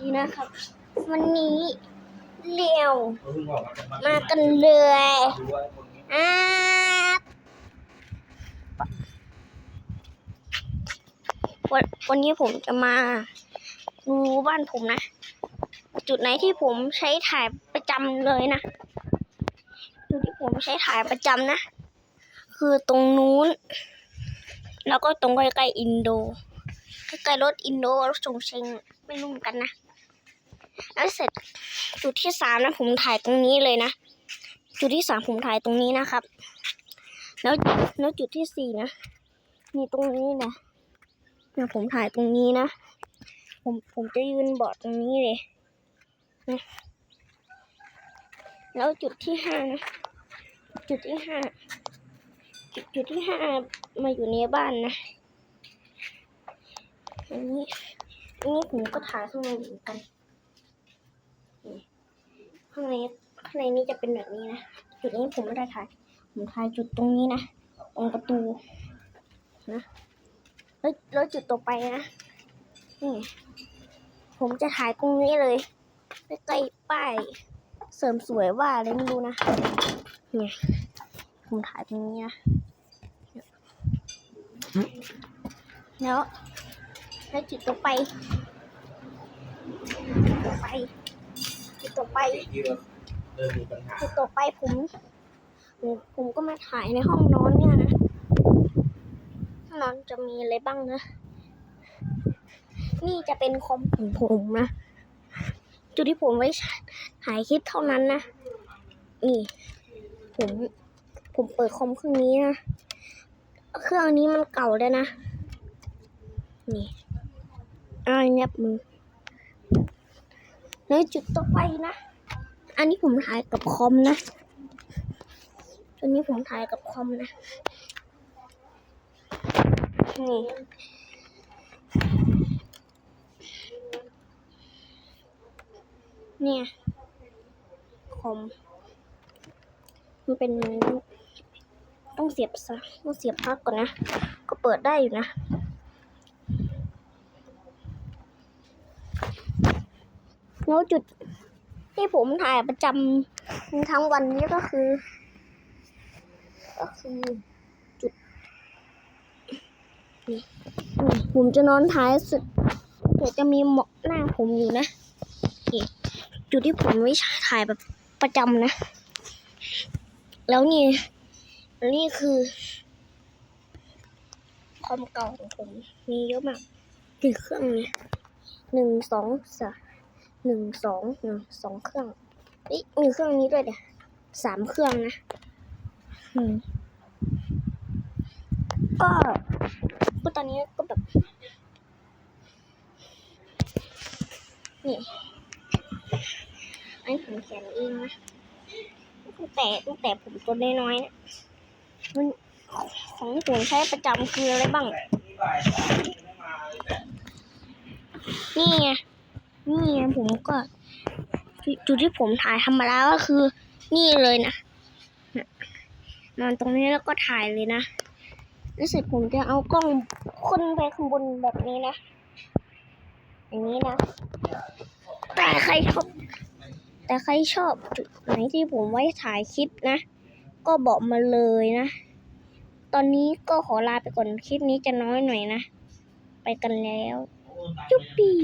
ดีนะครับ วันนี้เร็วเขาเพิ่งบอกว่าจะมากันเลยดูว่าคนนี้อ่าวันวันนี้ผมจะมาดูบ้านผมนะ จุดไหนที่ผมใช้ถ่ายประจำเลยนะ จุดที่ผมใช้ถ่ายประจำนะ คือตรงนู้น แล้วก็ตรงใกล้ๆอินโดใกล้ๆรถอินโดรถชงเชง ไม่รู้เหมือนกันนะ แล้วเสร็จจุดที่สามนะผมถ่ายตรงนี้เลยนะ จุดที่สามผมถ่ายตรงนี้นะครับ แล้วแล้วจุดที่สี่นะ มีตรงนี้นะเนี่ยผมถ่ายตรงนี้นะ ผมผมจะยืนบาะตรงนี้เลยนะแล้วจุดที่ห้านะจุดที่ห้าจุดจุดที่ห้ามาอยู่ในบ้านนะอันนี้ นนี้ผมก็ถ่ายข้างในเหมือนกันนี่ข้างในข้างในนี้จะเป็นแบบนี้นะจุดนี้ผมไม่ได้ถ่ายผมถ่ายจุดตรงนี้นะตรงประตูนะแล้วแล้วจุดต่อไปนะนี่ผมจะถ่ายตรงนี้เลยใกล้ป้ายเสริมสวยว่าอะไรไม่รู้นะนี่ผมถ่ายตรงนี้นะแล้ว แล้วจุดต่อไป จุดต่อไป จุดต่อไป ที่เราเริ่มมีปัญหาจุดต่อไปผมผมผมก็มาถ่ายในห้องนอนเนี่ยนะห้องนอนจะมีอะไรบ้างนะ นี่จะเป็นคอมของผมนะ จุดที่ผมไว้ถ่ายคลิปเท่านั้นนะ นี่ ผมผมเปิดคอมเครื่องนี้นะ เครื่องนี้มันเก่าแล้วนะ นี่ อ้ายเงียบมือแล้วจุดต่อไปนะ อันนี้ผมถ่ายกับคอมนะอันนี้ผมถ่ายกับคอมนะ นี่เนี่ยคอมมันเป็นต้องเสียบซะต้องเสียบปลั๊กก่อนนะ ก็เปิดได้อยู่นะ แล้วจุดที่ผมถ่ายประจำทั้งวันนี้ก็คือ ก็คือจุดนี่ผมจะนอนท้ายสุดเดี๋ยวจะมีหมอกหน้าผมอยู่นะนี่จุดที่ผมไว้ถ่ายแบบประจำนะ แล้วนี่ นี่คือคอมเก่าของผมมีเยอะมากกี่เครื่องเนี่ยหนึ่งสองสาม หนึ่งสองหนึ่งสองเครื่องเอ้ยมีเครื่องนี้ด้วยเดี๋ยวสามเครื่องนะอืมก็ก็ตอนนี้ก็แบบนี่อันนี้ผมเขียนเองนะตั้งแต่ตั้งแต่ผมตัวน้อยๆเนี่ยมันของผมใช้ประจำคืออะไรบ้าง นี่ไง นี่ผมก็จุดที่ผมถ่ายธรรมดาก็คือ นี่เลยนะนอนตรงนี้แล้วก็ถ่ายเลยนะแล้วเสร็จผมจะเอากล้องขึ้นไปข้างบนแบบนี้นะ อย่างนี้นะ แต่ใครชอบ แต่ใครชอบจุดไหนที่ผมไว้ถ่ายคลิปนะ ก็บอกมาเลยนะ ตอนนี้ก็ขอลาไปก่อนคลิปนี้จะน้อยหน่อยนะ ไปกันแล้ว จุ๊บปี้